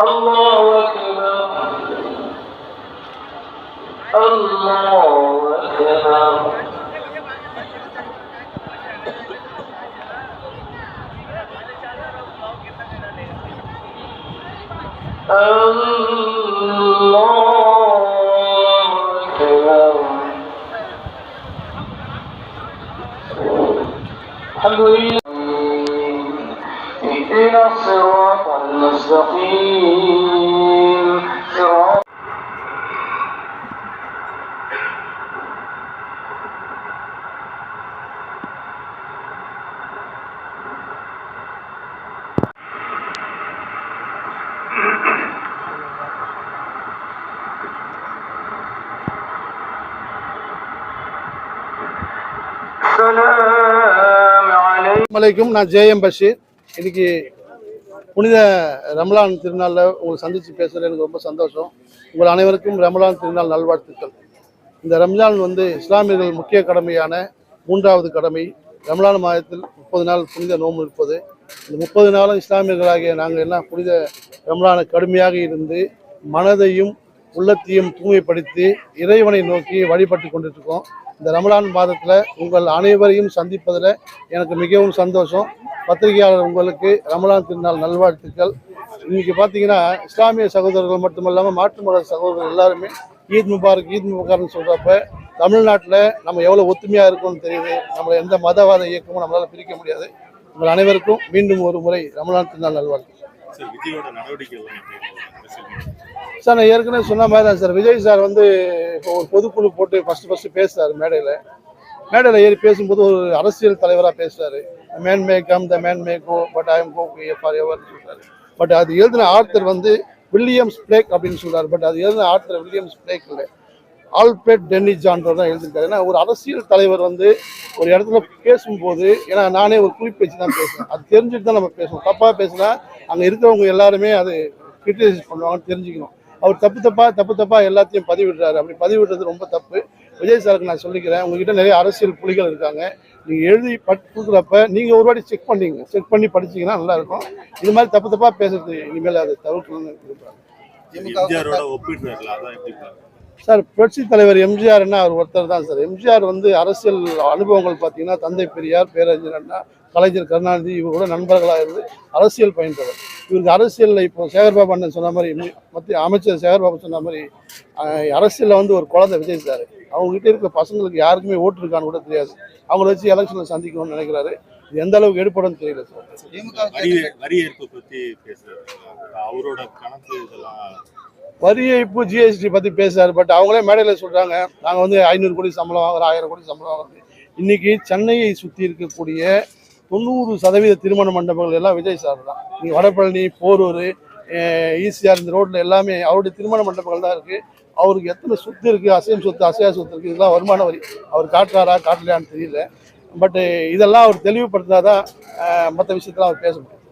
الله أكبر. الله أكبر. الله أكبر. الحمد لله. اهدنا الصراط المستقيم صراط السلام عليكم அலைக்கும் நான் ஜேஎம் பஷீர் இன்னைக்கு புனித ரமலான் திருநாளில் உங்களை சந்தித்து பேசுகிறது எனக்கு ரொம்ப சந்தோஷம். உங்கள் அனைவருக்கும் ரமலான் திருநாள் நல்வாழ்த்துக்கள். இந்த ரம்ஜான் வந்து இஸ்லாமியர்கள் முக்கிய கடமையான மூன்றாவது கடமை. ரமலான் மாதத்தில் முப்பது நாள் புனித நோம்பு இருப்பது. இந்த முப்பது நாளும் இஸ்லாமியர்களாகிய நாங்கள் எல்லாம் புனித ரமலானை கடுமையாக இருந்து மனதையும் உள்ளத்தையும் தூய்மைப்படுத்தி இறைவனை நோக்கி வழிபட்டு கொண்டுட்டு இருக்கோம் இந்த ரமலான் மாதத்தில் உங்கள் அனைவரையும் சந்திப்பதில் எனக்கு மிகவும் சந்தோஷம். பத்திரிகையாளர் உங்களுக்கு ரமலான் திருநாள் நல்வாழ்த்துக்கள். இன்னைக்கு பார்த்தீங்கன்னா இஸ்லாமிய சகோதரர்கள் மட்டுமல்லாமல் மாற்று மத சகோதரர்கள் எல்லாருமே ஈத் முபாரக் ஈத் முபாரக்னு சொல்கிறப்ப தமிழ்நாட்டில் நம்ம எவ்வளோ ஒத்துமையாக இருக்கோம்னு தெரியுது. நம்மளை எந்த மதவாத இயக்கமும் நம்மளால் பிரிக்க முடியாது. உங்கள் அனைவருக்கும் மீண்டும் ஒரு முறை ரமலான் திருநாள் நல்வாழ்த்து சார் நான் ஏற்கனவே சொன்ன மாதிரி தான் சார். விஜய் சார் வந்து இப்போ ஒரு பொதுக்குழு போட்டு ஃபஸ்ட்டு ஃபஸ்ட்டு பேசுறாரு மேடையில். மேடையில் ஏறி பேசும்போது ஒரு அரசியல் தலைவராக பேசுகிறார் man may come the man may go but I am go for ever சொல்றாரு. பட் அது எழுதின ஆர்த்தர் வந்து வில்லியம்ஸ் பிளேக் அப்படின்னு சொல்கிறார் பட் அது எழுதின ஆர்த்தர் வில்லியம்ஸ் பிளேக் இல்லை. ஆல்பேட் டென்னி ஜான்றவர் தான் எழுதியிருக்காரு. ஏன்னா ஒரு அரசியல் தலைவர் வந்து ஒரு இடத்துல பேசும்போது ஏன்னா நானே ஒரு குறிப்பேச்சு தான் பேசுவேன். அது தெரிஞ்சுட்டு தான் நம்ம பேசணும் தப்பாக பேசினா அங்கே இருக்கிறவங்க எல்லாருமே அது கிரிட்டிசைஸ் பண்ணுவாங்கன்னு தெரிஞ்சுக்கணும். அவர் தப்பு தப்பா தப்பு தப்பாக எல்லாத்தையும் பதிவிடுறாரு. அப்படி பதிவிடுறது ரொம்ப தப்பு. விஜய் சாருக்கு நான் சொல்லிக்கிறேன். உங்ககிட்ட நிறைய அரசியல் புலிகள் இருக்காங்க. நீங்க எழுதி பட் கொடுக்குறப்ப நீங்க ஒரு வாட்டி செக் பண்ணீங்க. செக் பண்ணி படிச்சீங்கன்னா நல்லா இருக்கும். இது மாதிரி தப்பு தப்பா பேசுறது இனிமேல் அதை தவிர்க்கணும்னு பாருங்க சார் புரட்சி தலைவர் எம்ஜிஆர்னா அவர் ஒருத்தர் தான் சார். எம்ஜிஆர் வந்து அரசியல் அனுபவங்கள் பார்த்தீங்கன்னா தந்தை பெரியார் பேரறிஞர் அண்ணா கலைஞர் கருணாநிதி இவரோட நண்பர்களாக இருந்து அரசியல் பயின்றவர். இவருக்கு அரசியலில் இப்போ சேகர்பாபு அண்ணன் சொன்ன மாதிரி மத்திய அமைச்சர் சேகர்பாபு சொன்ன மாதிரி அரசியல்ல வந்து ஒரு குழந்தை விஜய் சார். அவங்ககிட்ட இருக்க பசங்களுக்கு யாருக்குமே ஓட்டு இருக்கான்னு கூட தெரியாது. அவங்கள வச்சு எலெக்ஷனில் சந்திக்கணும்னு நினைக்கிறாரு. இது எந்த அளவுக்கு எடுப்படும் தெரியல சார். வரி ஏற்பு பத்தி பேசுறாரு. அவரோட கணக்கு இதெல்லாம் வரி ஏய்ப்பு ஜிஎஸ்டி பற்றி பேசுறாரு. பட் அவங்களே மேடையில் சொல்கிறாங்க நாங்கள் வந்து ஐநூறு கோடி சம்பளம் வாங்குறோம் ஆயிரம் கோடி சம்பளம் வாங்குறோம். இன்னைக்கு சென்னையை சுற்றி இருக்கக்கூடிய தொண்ணூறு சதவீத திருமண மண்டபங்கள் எல்லாம் விஜய் சார் தான். நீங்கள் வடபழனி போரூர் ஈசிஆர் இந்த ரோட்டில் எல்லாமே அவருடைய திருமண மண்டபங்கள் தான் இருக்குது அவருக்கு எத்தனை சொத்து இருக்குது அசையம் சொத்து அசையா சொத்து இருக்குது இதெல்லாம் வருமான வரி அவர் காட்டுறாரா காட்டலையான்னு தெரியல. பட்டு இதெல்லாம் அவர் தெளிவுபடுத்தினா தான் மற்ற விஷயத்தில் அவர் பேச முடியும்.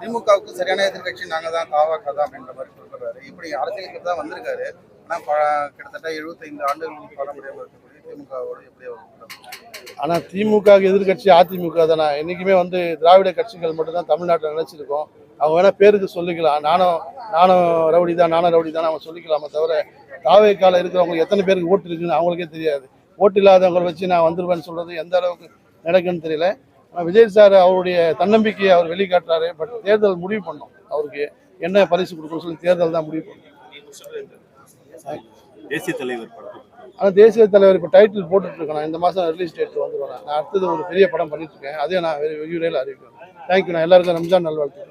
திமுகவுக்கு சரியான எதிர்கட்சி நாங்கள் தான் தாவாக்கா தான் அப்படின்ற மாதிரி சொல்றாரு. இப்படி அரசியலுக்கு தான் வந்திருக்காரு. ஆனால் கிட்டத்தட்ட 75 ஆண்டுகள் பாரம்பரியம் இருக்கக்கூடிய திமுகவோட எப்படி? ஆனால் திமுக எதிர்க்கட்சி அதிமுக தானே? என்றைக்குமே வந்து திராவிட கட்சிகள் மட்டும்தான் தமிழ்நாட்டில் நினைச்சிருக்கோம் அவங்க வேணா பேருக்கு சொல்லிக்கலாம். நானும் நானும் ரவுடி தான் நானும் ரவுடி தான் அவங்க சொல்லிக்கலாமே தவிர தாவே கால இருக்கிறவங்க எத்தனை பேருக்கு ஓட்டு இருக்குன்னு அவங்களுக்கே தெரியாது. ஓட்டு இல்லாதவங்களை வச்சு நான் வந்துருவேன்னு சொல்றது எந்த அளவுக்கு நடக்குன்னு தெரியல. ஆனா விஜய் சார் அவருடைய தன்னம்பிக்கையை அவர் வெளிக்காட்டுறாரு. பட் தேர்தல் முடிவு பண்ணோம் அவருக்கு. என்ன பரிசு கொடுக்கணும்னு சொல்லி தேர்தல் தான் முடிவு பண்ணும். தேசிய தலைவர் படத்துக்கு. ஆனால் தேசிய தலைவர் இப்போ டைட்டில் போட்டுட்டு இருக்கேன் நான் இந்த மாதம் ரிலீஸ் டேட் வந்துடுவேன் நான் அடுத்தது ஒரு பெரிய படம் பண்ணிட்டு இருக்கேன் அதையும் நான் விரைவில் அறிவிக்கிறேன். தேங்க்யூ நான் எல்லாருக்கும் ரம்ஜான் நல்வாழ்த்து